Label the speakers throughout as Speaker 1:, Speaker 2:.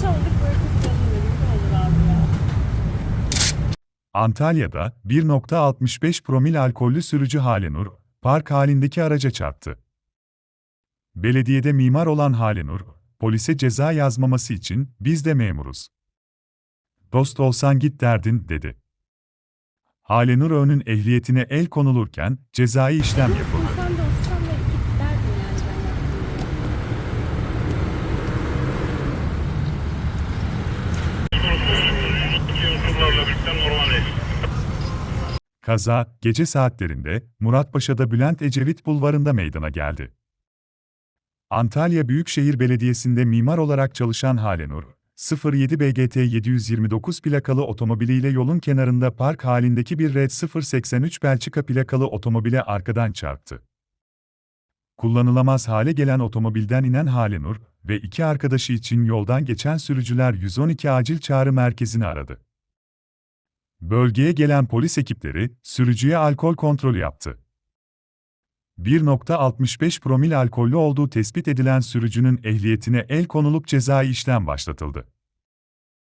Speaker 1: Ya.
Speaker 2: Antalya'da 1.65 promil alkollü sürücü Halenur, park halindeki araca çarptı. Belediyede mimar olan Halenur, polise ceza yazmaması için biz de memuruz. Dost olsan git derdin, dedi. Halenur Öğün'ün ehliyetine el konulurken cezai işlem yapıldı.
Speaker 1: Sen de olsan da git derdin yani ben yaptım.
Speaker 3: Unsurlarla birlikte normale.
Speaker 2: Kaza, gece saatlerinde Muratpaşa'da Bülent Ecevit Bulvarı'nda meydana geldi. Antalya Büyükşehir Belediyesi'nde mimar olarak çalışan Halenur, 07 BGT 729 plakalı otomobiliyle yolun kenarında park halindeki bir Red 083 Belçika plakalı otomobile arkadan çarptı. Kullanılamaz hale gelen otomobilden inen Halenur ve iki arkadaşı için yoldan geçen sürücüler 112 acil çağrı merkezini aradı. Bölgeye gelen polis ekipleri sürücüye alkol kontrolü yaptı. 1.65 promil alkollü olduğu tespit edilen sürücünün ehliyetine el konulup cezai işlem başlatıldı.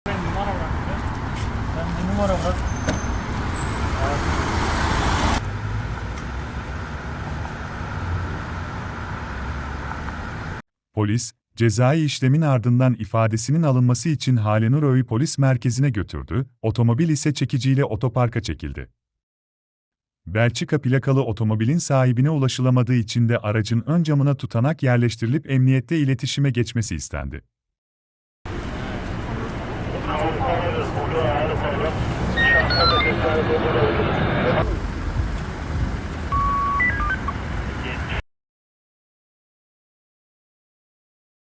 Speaker 4: Ben numara bıraktı. Ben numara bırak.
Speaker 2: Polis, cezai işlemin ardından ifadesinin alınması için Halenur Öğü Polis Merkezi'ne götürdü, otomobil ise çekiciyle otoparka çekildi. Belçika plakalı otomobilin sahibine ulaşılamadığı için de aracın ön camına tutanak yerleştirilip emniyette iletişime geçmesi istendi.